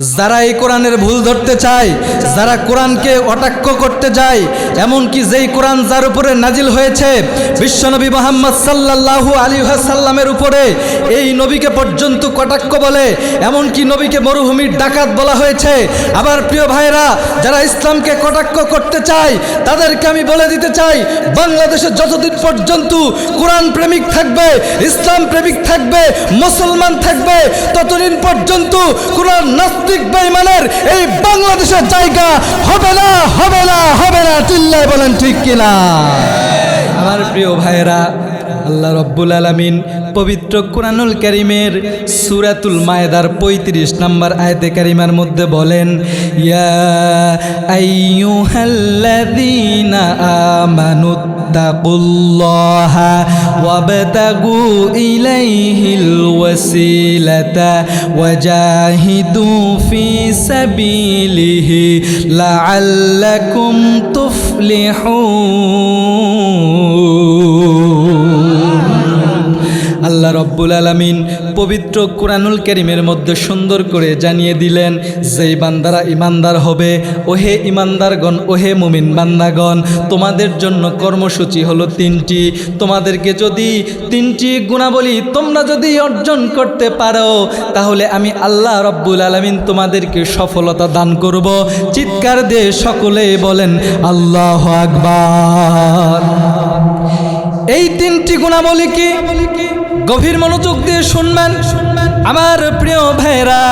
যারা এই কোরআনের ভুল ধরতে চায়, যারা কোরআনকে অটাক্ষ করতে যায়, এমনকি যেই কোরআন যার উপরে নাজিল হয়েছে বিশ্বনবী মোহাম্মদ সাল্লাল্লাহু আলী সাল্লামের উপরে, এই নবীকে পর্যন্ত কটাক্ষ বলে, এমনকি নবীকে মরুভূমির ডাকাত বলা হয়েছে। আবার প্রিয় ভাইরা যারা ইসলামকে কটাক্ষ করতে চায়, তাদেরকে আমি বলে দিতে চাই, বাংলাদেশে যতদিন পর্যন্ত কোরআন প্রেমিক থাকবে, ইসলাম প্রেমিক থাকবে, মুসলমান থাকবে, ততদিন পর্যন্ত কোরআন নাস্তিক বেঈমানের এই বাংলাদেশের জায়গা হবে না হবে না হবে না। চিল্লায় বলেন ঠিক কিনা? আমার প্রিয় ভাইয়েরা, আল্লাহ রব্বুল আলামিন পবিত্র কোরআনুল কারিমের সুরাতুল মায়েদার পঁয়ত্রিশ নম্বর আয়তে কারিমার মধ্যে বলেন ইয়া আমানুত্তাকুল্লাহা ওয়াবতাগু আল্লাহ রব্বুল আলামিন পবিত্র কোরআনুল করিমের মধ্যে সুন্দর করে জানিয়ে দিলেন, যেই বান্দারা ইমানদার হবে, ওহে ইমানদারগণ ওহে মুমিন বান্দাগণ, তোমাদের জন্য কর্মসূচি হলো তিনটি। তোমাদেরকে যদি তিনটি গুণাবলী তোমরা যদি অর্জন করতে পারো, তাহলে আমি আল্লাহ রব্বুল আলামিন তোমাদেরকে সফলতা দান করব। চিৎকার দিয়ে সকলে বলেন, আল্লাহ আকবার। এই তিনটি গুণাবলী কি? গভীর মনোযোগ দিয়ে শুনবেন আমার প্রিয় ভাইরা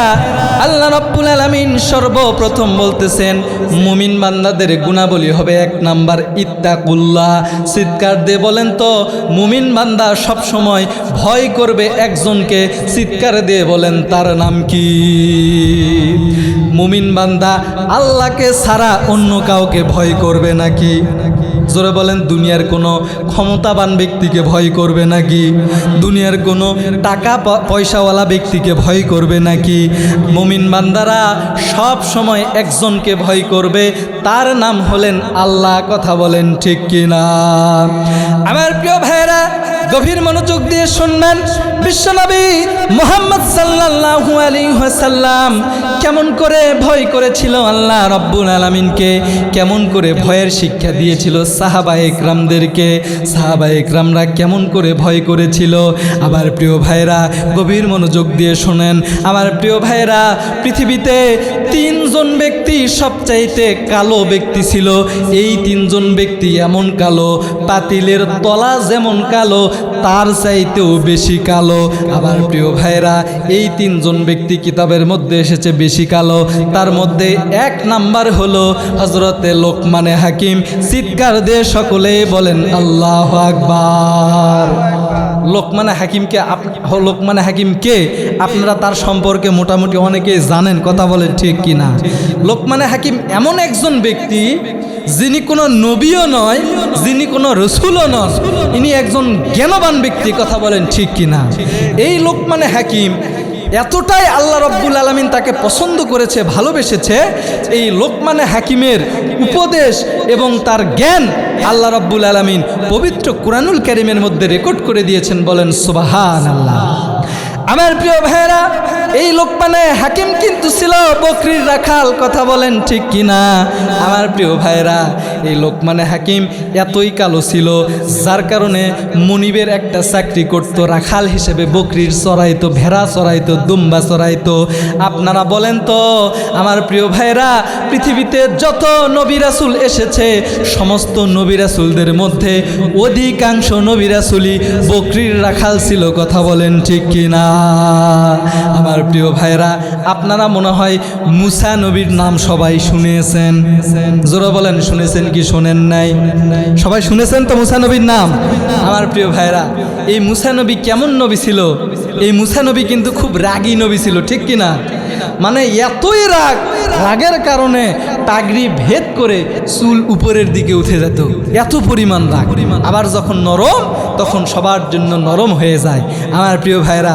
আল্লাহ রাব্বুল আলামিন সর্বপ্রথম বলতেছেন, মুমিন বান্দাদের গুণাবলী হবে এক নাম্বার ইত্তাকুল্লাহ। চিৎকার দিয়ে বলেন তো, মুমিন বান্দা সব সময় ভয় করবে একজনকে। চিৎকার দিয়ে বলেন, তার নাম কি? মুমিন বান্দা আল্লাহকে ছাড়া অন্য কাউকে ভয় করবে নাকি নাকি? জোরে বলেন, দুনিয়ার কোনো ক্ষমতাবান ব্যক্তিকে ভয় করবে নাকি? দুনিয়ার কোনো টাকা পয়সাওয়ালা ব্যক্তিকে ভয় করবে নাকি? মমিন বান্দারা সব সময় একজনকে ভয় করবে, তার নাম হলেন আল্লাহ, কথা বলেন ঠিক কিনা? আমার প্রিয় ভাইয়েরা গভীর মনোযোগ দিয়ে শুনবেন, বিশ্বনবী মোহাম্মদ সাল্লাল্লাহু আলাইহি ওয়াসাল্লাম কেমন করে ভয় করেছিল আল্লাহ রব্বুল আলামিনকে, কেমন করে ভয়ের শিক্ষা দিয়েছিল সাহাবা একরামদেরকে, সাহাবা একরামরা কেমন করে ভয় করেছিল? আবার প্রিয় ভাইরা গভীর মনোযোগ দিয়ে শোনেন, আমার প্রিয় ভাইরা পৃথিবীতে তিনজন ব্যক্তি সবচাইতে কালো ব্যক্তি ছিল। এই তিনজন ব্যক্তি এমন কালো, পাতিলের তলা যেমন কালো, তার চাইতেও বেশি কালো। আবার প্রিয় ভাইরা এই তিনজন ব্যক্তি কিতাবের মধ্যে এসেছে বেশি কালো। তার মধ্যে এক নাম্বার হলো হজরতে লোকমানে হাকিম। চিৎকার দিয়ে সকলেই বলেন, আল্লাহ আকবার। লোকমানে হাকিমকে লোকমানে হাকিম কে? আপনারা তার সম্পর্কে মোটামুটি অনেকেই জানেন, কথা বলেন ঠিক কি না লোকমানে হাকিম এমন একজন ব্যক্তি যিনি কোনো নবীও নয়, যিনি কোনো রসুলও নন, ইনি একজন জ্ঞানবান ব্যক্তি, কথা বলেন ঠিক কি না এই লোকমানে হাকিম এতটাই আল্লাহ রব্বুল আলমিন তাকে পছন্দ করেছে, ভালোবেসেছে, এই লোকমানে হাকিমের উপদেশ এবং তার জ্ঞান আল্লাহ রব্বুল আলমিন পবিত্র কোরআনুল কারিমের মধ্যে রেকর্ড করে দিয়েছেন, বলেন সুবাহান আল্লাহ আমার প্রিয় ভাইয়েরা, এই লোকমানে হাকিম কিন্তু ছিল বকরির রাখাল, কথা বলেন ঠিক কিনা? আমার প্রিয় ভাইয়েরা, এই লোকমানে হাকিম এতই কালো ছিল, যার কারণে মনিবের একটা চাকরি করত, রাখাল হিসেবে বকরির চড়াইতো, ভেড়া চড়াইতো, দুম্বা চড়াইতো। আপনারা বলেন তো, আমার প্রিয় ভাইয়েরা, পৃথিবীতে যত নবিরাসুল এসেছে, সমস্ত নবী রাসূলদের মধ্যে অধিকাংশ নবী রাসূলই বকরির রাখাল ছিল, কথা বলেন ঠিক কিনা? আমার প্রিয় ভাইরা আপনারা মনে হয় মুসা নবীর নাম সবাই শুনেছেন। জোরা বলেন, শুনেছেন কি শোনেন নাই? সবাই শুনেছেন তো মুসা নবীর নাম? আমার প্রিয় ভাইরা এই মুসা নবী কেমন নবী ছিল? এই মুসা নবী কিন্তু খুব রাগী নবী ছিল, ঠিক কিনা? মানে এতই রাগ, রাগের কারণে টাগরি ভেদ করে চুল উপরের দিকে উঠে যেত। এত পরিমাণ রাগ। আবার যখন নরম তখন সবার জন্য নরম হয়ে যায়। আমার প্রিয় ভাইরা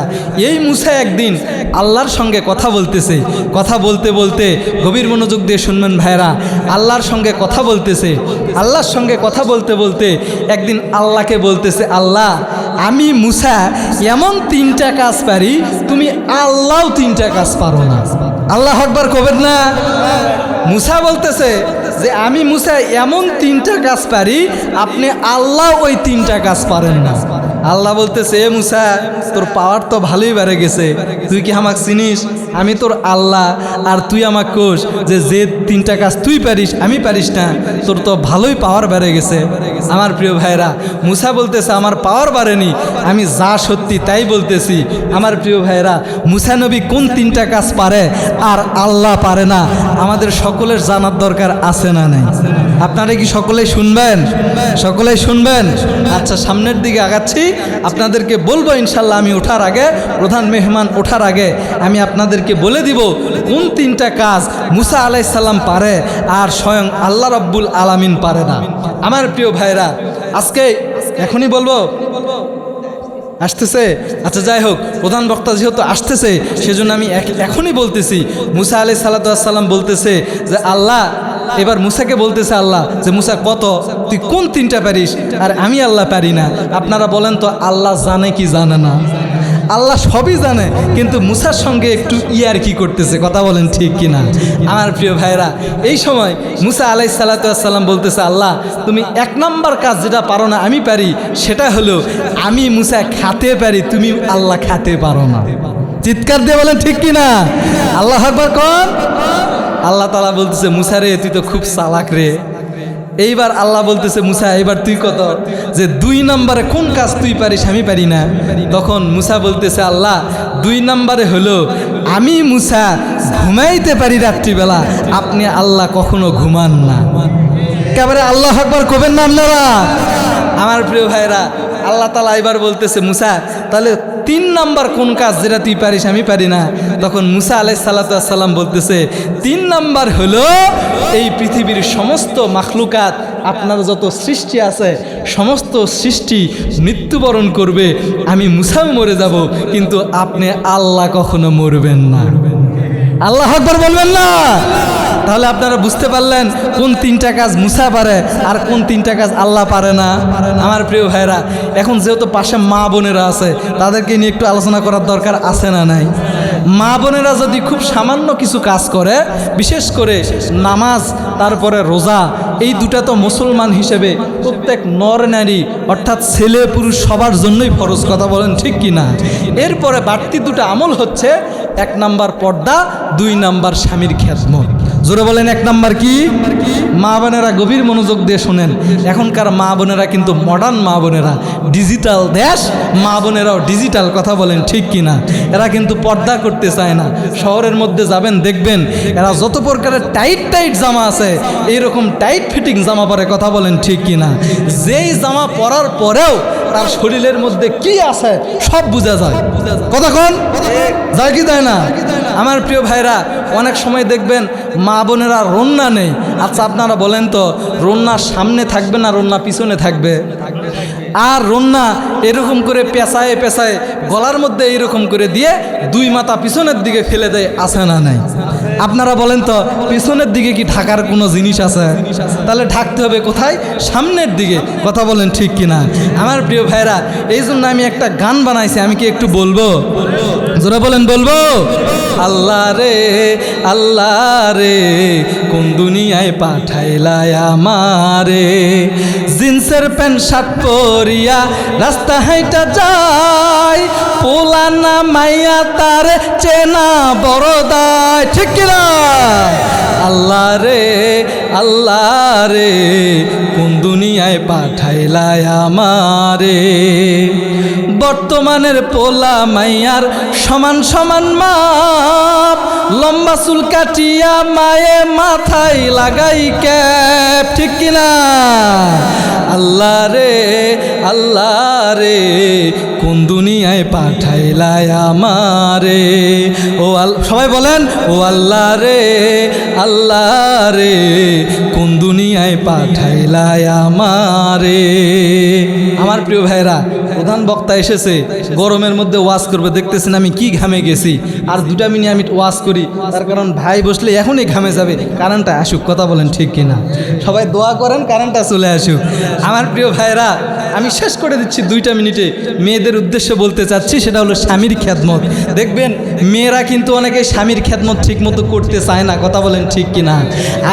এই মুসা একদিন আল্লাহর সঙ্গে কথা বলতেছে। কথা বলতে বলতে গভীর মনোযোগ দিয়ে শুনবেন ভাইরা আল্লাহর সঙ্গে কথা বলতেছে। আল্লাহর সঙ্গে কথা বলতে বলতে একদিন আল্লাহকে বলতেছে, আল্লাহ, আমি মুসা, এমন তিনটা কাজ পারি, তুমি আল্লাহও তিনটা কাজ পারো না। আল্লাহ আকবার কবেন না? মুসা বলতেছে যে আমি মুসা এমন তিনটা কাজ পারি, আপনি আল্লাহ ওই তিনটা কাজ পারেন না। আল্লাহ বলতেছে, এ মুসা, তোর পাওয়ার তো ভালোই বেড়ে গেছে। তুই কি আমাকে চিনিস? আমি তোর আল্লাহ, আর তুই আমাকে কোষ যে যে তিনটা কাজ তুই পারিস, আমি পারিস না। তোর তো ভালোই পাওয়ার বেড়ে গেছে। আমার প্রিয় ভাইরা মুসা বলতেছে, আমার পাওয়ার বাড়েনি, আমি যা সত্যি তাই বলতেছি। আমার প্রিয় ভাইরা মুসা নবী কোন তিনটা কাজ পারে আর আল্লাহ পারে না, আমাদের সকলের জানার দরকার আছে না নাই? আপনারা কি সকলেই শুনবেন? সকলেই শুনবেন? আচ্ছা সামনের দিকে আগাচ্ছি। আপনাদেরকে বলব, ইনশাল্লাহ আমি ওঠার আগে, প্রধান মেহমান ওঠার আগে, আমি আপনাদেরকে বলে দিব, কোন তিনটা কাজ মুসা আলাইসাল্লাম পারে আর স্বয়ং আল্লাহ রব্বুল আলামিন পারে না? আমার প্রিয় ভাইরা আজকে এখনই বলব, আসতেছে? আচ্ছা যাই হোক, প্রধান বক্তা যেহেতু আসতেছে, সেজন্য আমি এখনই বলতেছি। মুসা আলি সাল্লাতাম বলতেছে যে, আল্লাহ এবার মুসাকে বলতেছে আল্লাহ যে, মুসা, কত? তুই কোন তিনটা পারিস আর আমি আল্লাহ পারি না। আপনারা বলেন তো, আল্লাহ জানে কি জানে না? আল্লাহ সবই জানে, কিন্তু মুসার সঙ্গে একটু ইয়ার কি করতেছে, কথা বলেন ঠিক কি না আমার প্রিয় ভাইরা এই সময় মুসা আলাই সাল্লাতাম বলতেছে, আল্লাহ, তুমি এক নম্বর কাজ যেটা পারো না আমি পারি সেটা হলো আমি মুসা খাতে পারি তুমি আল্লাহ খাতে পারো না। চিৎকার দিয়ে বলেন ঠিক কি না আল্লাহ আকবর কন। আল্লাহ তালা বলতেছে মুসারে তুই তো খুব চালাক রে। এইবার আল্লাহ বলতেছে, মুসা এবার তুই কত? যে দুই নম্বরে কোন কাজ তুই পারিস, আমি পারি না। তখন মুসা বলতেছে, আল্লাহ, দুই নম্বরে হলো, আমি মুসা ঘুমাইতে পারি রাত্রিবেলা। আপনি আল্লাহ কখনো ঘুমান না। একেবারে আল্লাহ একবার কবেন না আপনারা? আমার প্রিয় ভাইরা আল্লাহ তালা এবার বলতেছে, মুসা, তাহলে তিন নাম্বার কোন কাজ যেটা তুই পারিস? আমি পারি না। তখন মুসা আলাই সাল্লাতাম বলতেছে, তিন নাম্বার হলো এই পৃথিবীর সমস্ত মাখলুকাত, আপনার যত সৃষ্টি আছে, সমস্ত সৃষ্টি মৃত্যুবরণ করবে। আমি মুসাও মরে যাব, কিন্তু আপনি আল্লাহ কখনো মরবেন না। আল্লাহ আকবর বলবেন না। তাহলে আপনারা বুঝতে পারলেন কোন তিনটা কাজ মুসা পারে আর কোন তিনটা কাজ আল্লাহ পারে না। আমার প্রিয় ভাইরা এখন যেহেতু পাশে মা বোনেরা আছে, তাদেরকে নিয়ে একটু আলোচনা করার দরকার আছে না নাই? মা বোনেরা যদি খুব সামান্য কিছু কাজ করে, বিশেষ করে নামাজ, তারপরে রোজা, এই দুটা তো মুসলমান হিসেবে প্রত্যেক নর নারী, অর্থাৎ ছেলে পুরুষ সবার জন্যই ফরজ, কথা বলেন ঠিক কি না? এরপরে বাড়তি দুটো আমল হচ্ছে, এক নাম্বার পর্দা, দুই নাম্বার স্বামীর খ্যাতমত জোরে বলেন, এক নাম্বার কি? মা বোনেরা গভীর মনোযোগ দিয়ে শোনেন। এখনকার মা বোনেরা কিন্তু মডার্ন মা বোনেরা ডিজিটাল দেশ, মা বোনেরাও ডিজিটাল কথা বলেন ঠিক কি না এরা কিন্তু পর্দা করতে চায় না। শহরের মধ্যে যাবেন, দেখবেন এরা যত প্রকারের টাইট টাইট জামা আছে, এইরকম টাইট ফিটিং জামা পরে কথা বলেন ঠিক কি না যেই জামা পরার পরেও তার শরীরের মধ্যে কি আছে, সব বোঝা যায়। কোন? যায় কি যায় না? আমার প্রিয় ভাইরা, অনেক সময় দেখবেন মা বোনেরা রন্না নেই। আচ্ছা আপনারা বলেন তো, রন্না সামনে থাকবে না, রন্না পিছনে থাকবে? আর রন্না এরকম করে পেঁচায় পেঁচায় গলার মধ্যে এরকম করে দিয়ে দুই মাথা পিছনের দিকে ফেলে দেয়, আছে না নাই? আপনারা বলেন তো, পিছনের দিকে কি ঢাকার কোনো জিনিস আছে? তাহলে ঢাকতে হবে কোথায়? সামনের দিকে। কথা বলেন ঠিক কিনা? আমার প্রিয় ভাইরা এই জন্য আমি একটা গান বানাইছি, আমি কি একটু বলব? জোরে বলেন, বলব? আল্লাহ রে আল্লাহ রে, কোন দুনিয়ায় পাঠাইলাই আমারে? জিন্সের প্যান্ট, শার্ট পরিয়া রাস্তা হাইটা যায় পোলানা মাইয়া তার চেনা বড় দায়। ঠিক কিনা আল্লাহ রে আল্লাহ রে, কোন দুনিয়ায় পাঠাইলাই আমারে? বর্তমানের পোলা মাইয়ার সমান সমান মাপ। লম্বা চুল কাটিয়া মায়ে মাথায় লাগাই ক্যাপ। ঠিক কিনা? আল্লাহ রে আল্লাহ রে, কোন দুনিয়ায় পাঠাইলাই আমারে? ও সবাই বলেন, ও আল্লাহ রে আল্লাহ রে, কোন দুনিয়ায় পাঠাইলাই আমারে? আমার প্রিয় ভাইরা প্রধান বক্তা এসেছে, গরমের মধ্যে ওয়াজ করবে, দেখতেছেন আমি কি ঘামে গেছি। আর দুটা মিনিট আমি ওয়াজ করি, তার কারণ ভাই বসলে এখনই ঘামে যাবে কারেন্টটা আসুক, কথা বলেন ঠিক কিনা। সবাই দোয়া করেন কারেন্টটা চলে আসুক। আমার প্রিয় ভাইরা আমি শেষ করে দিচ্ছি দুইটা মিনিটে। মেয়েদের উদ্দেশ্যে বলতে চাচ্ছি, সেটা হলো স্বামীর খ্যাতমত দেখবেন, মেয়েরা কিন্তু অনেকে স্বামীর খ্যাতমত ঠিক মতো করতে চায় না, কথা বলেন ঠিক কিনা।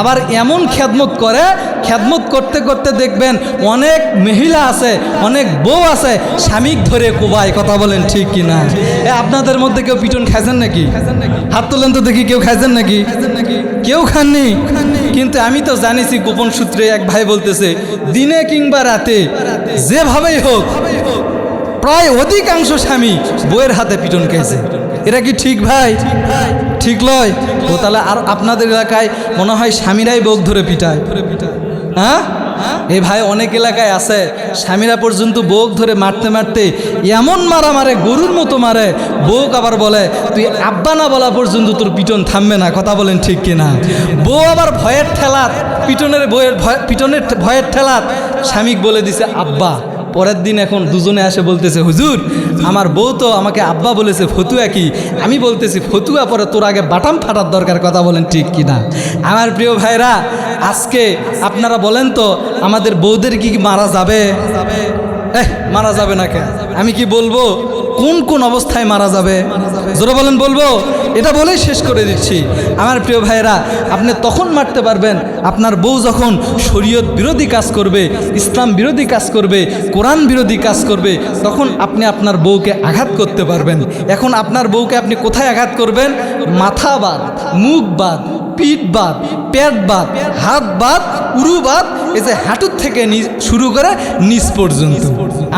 আবার এমন খ্যাতমত করে খ্যাতমত করতে করতে দেখবেন, অনেক মহিলা আছে, অনেক বউ আছে স্বামীক ধরে কোবায়, কথা বলেন ঠিক কিনা? এ, আপনাদের মধ্যে কেউ পিটন খাইছেন নাকি? হাত তোলেন তো দেখি কেউ খাইছেন নাকি? কেউ খাননি? কিন্তু আমি তো জানিছি গোপন সূত্রে এক ভাই বলতেছে, দিনে কিংবা রাতে যেভাবেই হোক, প্রায় অধিকাংশ স্বামী বইয়ের হাতে পিটন খেয়েছে এটা কি ঠিক ভাই? ঠিক লয়? ও তাহলে আর আপনাদের এলাকায় মনে হয় স্বামীরাই বউক ধরে পিটায়। হ্যাঁ? এই ভাই অনেক এলাকায় আছে। স্বামীরা পর্যন্ত বউক ধরে মারতে মারতে এমন মারা মারে, গরুর মতো মারে। বউক আবার বলে, তুই আব্বা না বলা পর্যন্ত তোর পিটন থামবে না। কথা বলেন ঠিক কিনা? বউ আবার ভয়ের ঠেলাত, পিটনের বইয়ের ভয়, পিটনের ভয়ের ঠেলাত। স্বামীক বলে দিছে, আব্বা পরের দিন এখন দুজনে আসে বলতেছে, হুজুর, আমার বউ তো আমাকে আব্বা বলেছে, ফতুয়া কি? আমি বলতেছি, ফতুয়া পরে তোর আগে বাটাম ফাটার দরকার, কথা বলেন ঠিক কি না? আমার প্রিয় ভাইরা, আজকে আপনারা বলেন তো, আমাদের বউদের কি মারা যাবে? এহ, মারা যাবে না কে আমি কি বলব, কোন কোন অবস্থায় মারা যাবে? জোরে বলেন, বলব? এটা বলেই শেষ করে দিচ্ছি। আমার প্রিয় ভাইয়েরা, আপনি তখন মারতে পারবেন। আপনার বউ যখন শরীয়ত বিরোধী কাজ করবে, ইসলাম বিরোধী কাজ করবে, কোরআন বিরোধী কাজ করবে, তখন আপনি আপনার বউকে আঘাত করতে পারবেন। এখন আপনার বউকে আপনি কোথায় আঘাত করবেন? মাথা বাদ, মুখ বাদ পিঠ বাদ, পেট বাদ, হাত বাদ, উরু বাদ, এই যে হাঁটুর থেকে শুরু করে নিচ পর্যন্ত।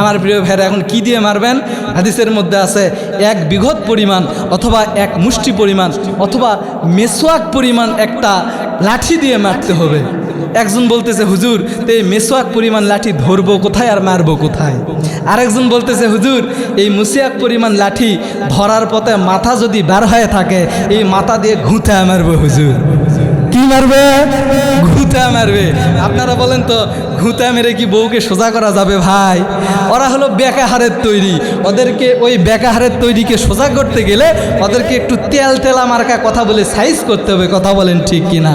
আমার প্রিয় ভাইরা, এখন কি দিয়ে মারবেন? হাদিসের মধ্যে আছে, এক বিঘত পরিমাণ অথবা এক মুষ্টি পরিমাণ অথবা মেসোয়াক পরিমাণ একটা লাঠি দিয়ে মারতে হবে। একজন বলতেছে হুজুর তো এই মেসোয়াক পরিমাণ লাঠি ধরবো কোথায় আর মারবো কোথায়? আরেকজন বলতেছে হুজুর এই মুসিয়াক পরিমাণ লাঠি ধরার পথে মাথা যদি বার হয়ে থাকে এই মাথা দিয়ে ঘুঁতে মারবো হুজুর। কি মারবে? ঘুঁতা মারবে। আপনারা বলেন তো ঘুঁতা মেরে কি বউকে সোজা করা যাবে ভাই? ওরা হলো বেকাহারের তৈরি। ওদেরকে ওই বেকাহারের তৈরিকে সোজা করতে গেলে ওদেরকে একটু তেল তেলা মার্কা কথা বলে সাইজ করতে হবে কথা বলেন ঠিক কিনা?